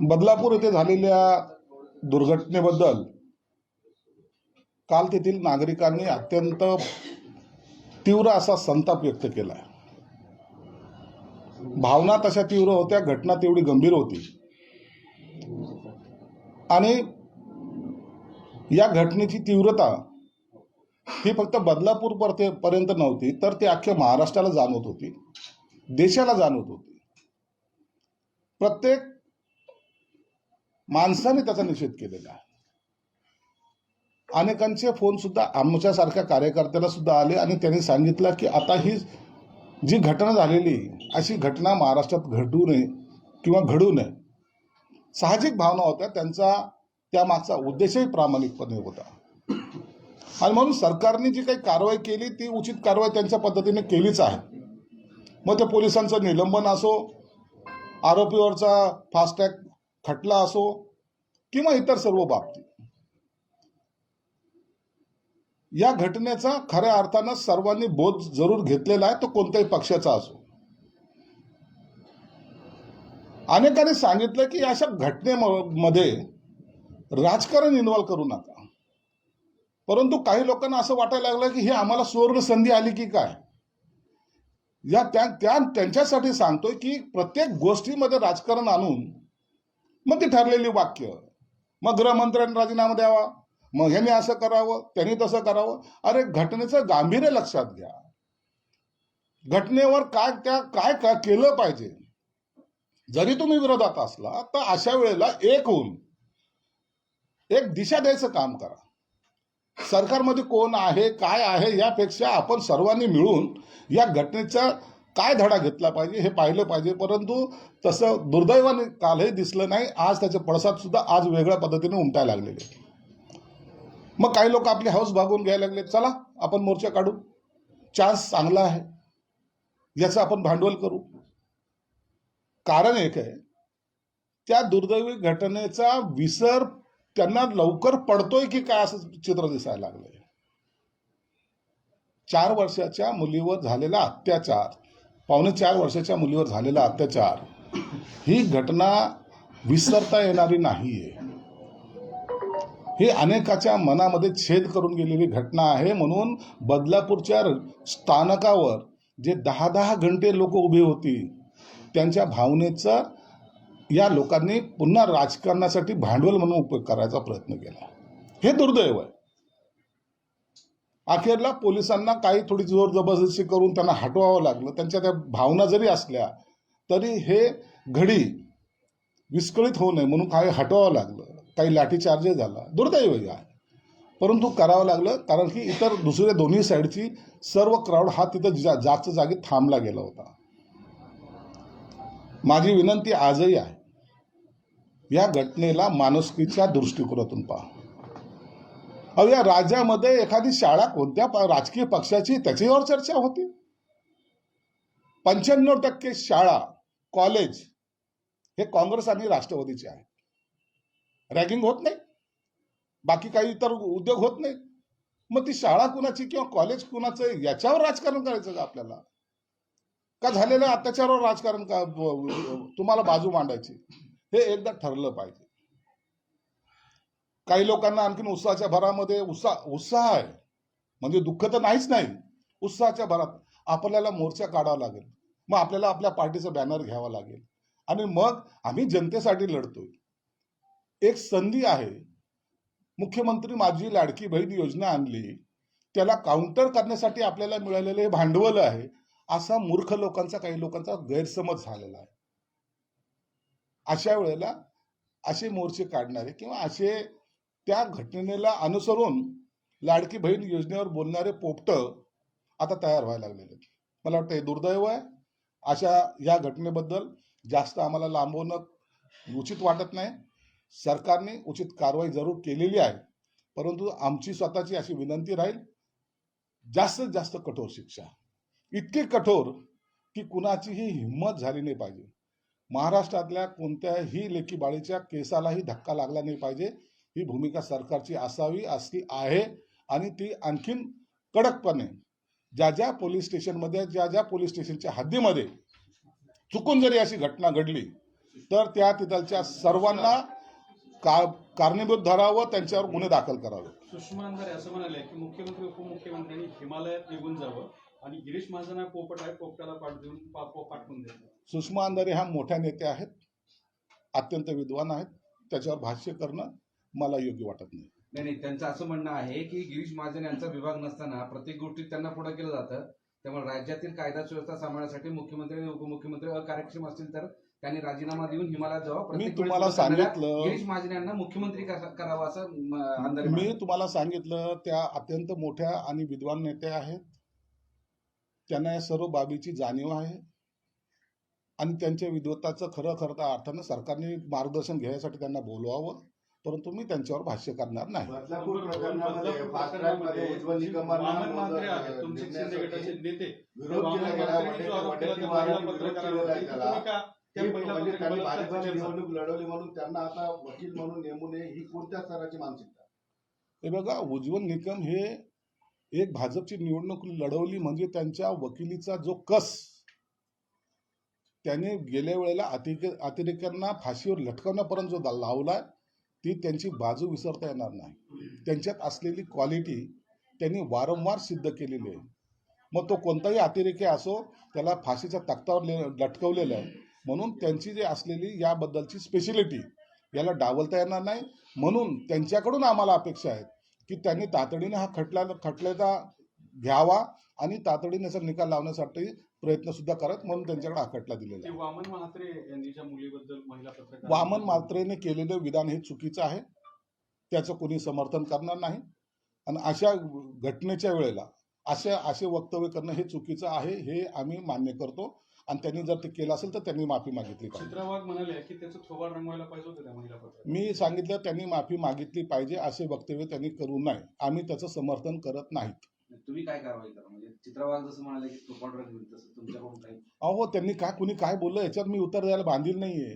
बदलापूर येथे झालेल्या दुर्घटनेबद्दल काल तेथील नागरिकांनी अत्यंत तीव्र असा संताप व्यक्त केला भावना तशा तीव्र होत्या घटना तेवढी गंभीर होती. आणि या घटनेची तीव्रता ही फक्त बदलापूर परते- पर्यंत नव्हती तर ती अख्ख्या महाराष्ट्राला जाणवत होती. देशाला जाणवत होती. प्रत्येक माणसाने त्याचा निषेध केलेला आहे. अनेकांचे फोन सुद्धा आमच्यासारख्या कार्यकर्त्याला सुद्धा आले आणि त्यांनी सांगितलं की आता ही जी घटना झालेली अशी घटना महाराष्ट्रात घडू नये किंवा घडू नये साहजिक भावना होत्या. त्यांचा त्यामागचा उद्देशही प्रामाणिकपणे होता. आणि म्हणून सरकारने जी काही कारवाई केली ती उचित कारवाई त्यांच्या पद्धतीने केलीच आहे. मग ते पोलिसांचं निलंबन असो आरोपीवरचा फास्टॅग खटला असो किंवा इतर सर्व बाबतीत या घटनेचा खऱ्या अर्थानं सर्वांनी बोध जरूर घेतलेला आहे तो कोणत्याही पक्षाचा असो. अनेकांनी सांगितलं की अशा घटनेमध्ये राजकारण इन्व्हॉल्व करू नका. परंतु काही लोकांना असं वाटायला लागलं की हे आम्हाला सुवर्ण संधी आली की काय? या त्या त्या त्यांच्यासाठी सांगतोय की प्रत्येक गोष्टीमध्ये राजकारण आणून मग ती ठरलेली वाक्य. मग गृहमंत्र्यांनी राजीनामा द्यावा. मग ह्यांनी असं करावं त्यांनी तसं करावं. अरे घटनेचं गांभीर्य लक्षात घ्या. घटनेवर काय त्या काय काय केलं पाहिजे? जरी तुम्ही विरोधात असला तर अशा वेळेला एक होऊन एक दिशा द्यायचं काम करा. सरकारमध्ये कोण आहे काय आहे यापेक्षा आपण सर्वांनी मिळून या घटनेचा काय धडा घेतला पाहिजे हे पाहिलं पाहिजे. परंतु तसं दुर्दैवाने कालही दिसलं नाही. आज त्याचे पडसाद सुद्धा आज वेगळ्या पद्धतीने उमटायला लागलेले मग काही लोक आपली हौस भागून घ्यायला लागले चला आपण मोर्चा काढू. चान्स चांगला आहे. याचं आपण भांडवल करू. कारण एक आहे त्या दुर्दैवी घटनेचा विसर त्यांना लवकर पडतोय की काय असं चित्र दिसायला लागलंय. चार वर्षाच्या मुलीवर झालेला अत्याचार पावणे चार वर्षाच्या मुलीवर झालेला अत्याचार ही घटना विसरता येणारी नाही आहे ही अनेकाच्या मनामध्ये छेद करून गेलेली घटना आहे. म्हणून बदलापूरच्या स्थानकावर जे दहा दहा घंटे लोक उभे होती त्यांच्या भावनेचा या लोकांनी पुन्हा राजकारणासाठी भांडवल म्हणून उपयोग करायचा प्रयत्न केला. हे दुर्दैव आहे. अखेरला पोलिसांना काही थोडी जोर जबरदस्ती करून त्यांना हटवावं लागलं. त्यांच्या त्या भावना जरी असल्या तरी हे घडी विस्कळीत होऊ नये म्हणून काही हटवावं लागलं. काही लाठीचार्जही झाला. दुर्दैव आहे परंतु करावं लागलं कारण की इतर दुसऱ्या दोन्ही साईडची सर्व क्राऊड हा तिथं जा जास्त जागी थांबला गेला होता. माझी विनंती आजही आहे या घटनेला माणुसकीच्या दृष्टिकोनातून पहा. अहो या राज्यामध्ये एखादी शाळा कोणत्या राजकीय पक्षाची त्याच्यावर चर्चा होती. पंच्याण्णव टक्के शाळा कॉलेज हे काँग्रेस आणि राष्ट्रवादीचे आहे रॅगिंग होत नाही. बाकी काही इतर उद्योग होत नाही. मग ती शाळा कुणाची किंवा कॉलेज कुणाचं याच्यावर राजकारण करायचं का आपल्याला? का झालेल्या अत्याचारावर राजकारण का तुम्हाला बाजू मांडायची? हे एकदा ठरलं पाहिजे. काही लोकांना आणखीन उत्साहाच्या भरामध्ये उत्साह उत्साह आहे. म्हणजे दुःख तर नाहीच नाही. उत्साहाच्या भरात आपल्याला मोर्चा काढावा लागेल. मग आपल्याला आपल्या पार्टीचं बॅनर घ्यावा लागेल. आणि मग आम्ही जनतेसाठी लढतोय. एक संधी आहे. मुख्यमंत्री माझी लाडकी बहीण योजना आणली. त्याला काउंटर करण्यासाठी आपल्याला मिळालेलं हे भांडवल आहे. असा मूर्ख लोकांचा काही लोकांचा गैरसमज झालेला आहे. अशा वेळेला असे मोर्चे काढणारे किंवा असे त्या घटनेला अनुसरून लाडकी बहीण योजनेवर बोलणारे पोपट आता तयार व्हायला लागलेले आहेत. मला वाटतं हे दुर्दैव आहे. अशा या घटनेबद्दल जास्त आम्हाला लांबवणं उचित वाटत नाही. सरकारने उचित कारवाई जरूर केलेली आहे. परंतु आमची स्वतःची अशी विनंती राहील जास्तीत जास्त कठोर शिक्षा. इतकी कठोर की कुणाचीही हिंमत झाली नाही पाहिजे. महाराष्ट्रातल्या कोणत्याही लेखी बाळीच्या केसालाही धक्का लागला नाही पाहिजे. ही भूमिका सरकारची असावी असली आहे आणि ती आणखीन कडकपणे ज्या ज्या पोलीस स्टेशनमध्ये ज्या ज्या पोलीस स्टेशनच्या हद्दीमध्ये चुकून जरी अशी घटना घडली तर त्या तिथलच्या सर्वांना का कारणीभूत धरावं त्यांच्यावर गुन्हे दाखल करावे. सुषमा अंधारे असं म्हणाले की मुख्यमंत्री उपमुख्यमंत्र्यांनी हिमालयात निघून जावं आणि गिरीश महाजन पोपट आहे पोपटाला पाठ देऊन पाठवून द्यायचं सुषमा अंधारे ह्या मोठ्या नेत्या आहेत अत्यंत विद्वान आहेत त्याच्यावर भाष्य करणं मला योग्य वाटत नाही. नाही नाही त्यांचं असं म्हणणं आहे की गिरीश महाजन यांचा विभाग नसताना प्रत्येक गोष्टीत त्यांना पुढे केलं जातं. त्यामुळे राज्यातील कायदा सुव्यवस्था सांभाळण्यासाठी मुख्यमंत्री आणि उपमुख्यमंत्री अकार्यक्षम असतील तर त्यांनी राजीनामा देऊन हिमालयात जावं. मी तुम्हाला सांगितलं गिरीश महाजन यांना मुख्यमंत्री करावं असं म. तुम्हाला सांगितलं त्या अत्यंत मोठ्या आणि विद्वान नेत्या आहेत. त्यांना या सर्व बाबीची जाणीव आहे. आणि त्यांच्या विद्वत्ताचं खरं खरं अर्थानं सरकारने मार्गदर्शन घ्यायसाठी त्यांना बोलवावं. परंतु मी त्यांच्यावर भाष्य करणार नाही. त्यांनी पत्रकाराला भाजपची चर्चा- निवडणूक लढवली म्हणून त्यांना आता वकील म्हणून नेमू नये ही कोणत्या स्तराची मानसिकता? हे बघा उज्ज्वल निकम हे एक भाजपची निवडणूक लढवली म्हणजे त्यांच्या वकिलीचा जो कस त्याने गेल्या वेळेला अतिक अतिरेक्यांना फाशीवर लटकवण्यापर्यंत जो लावलाय ती त्यांची बाजू विसरता येणार नाही. त्यांच्यात असलेली क्वालिटी त्यांनी वारंवार सिद्ध केलेली आहे. मग तो कोणताही अतिरेकी असो त्याला फाशीच्या तख्तावर ले- लटकवलेलं आहे. म्हणून त्यांची जी असलेली याबद्दलची स्पेशलिटी याला डावलता येणार नाही. म्हणून त्यांच्याकडून आम्हाला अपेक्षा आहेत की त्यांनी तातडीने हा खटला खटल्याचा घ्यावा. आणि तातडीने याचा निकाल लावण्यासाठी प्रयत्न सुद्धा करत म्हणून त्यांच्याकडे हा खटला दिलेला वामन म्हात्रे यांनी ज्या मुलीबद्दल महिला वामन मात्रेने केलेलं विधान हे चुकीचं आहे. त्याचं कोणी समर्थन करणार नाही. आणि अशा घटनेच्या वेळेला अशा असे वक्तव्य करणं हे चुकीचं आहे हे आम्ही मान्य करतो. आणि त्यांनी जर ते केलं असेल तर त्यांनी माफी मागितली म्हणाले की त्याचं थोबाड रंगवायला पाहिजे होतं त्या महिला मी सांगितलं त्यांनी माफी मागितली पाहिजे असे वक्तव्य त्यांनी करू नये. आम्ही त्याचं समर्थन करत नाहीत. तुम्ही काय कारवाई करा? म्हणजे चित्रवाग जसं म्हणाले की तो कॉन्ट्रॅक्ट तसं तुमच्याकडून काही अहो त्यांनी काय कुणी काय बोललं याच्यात मी उत्तर द्यायला बांधील नाहीये.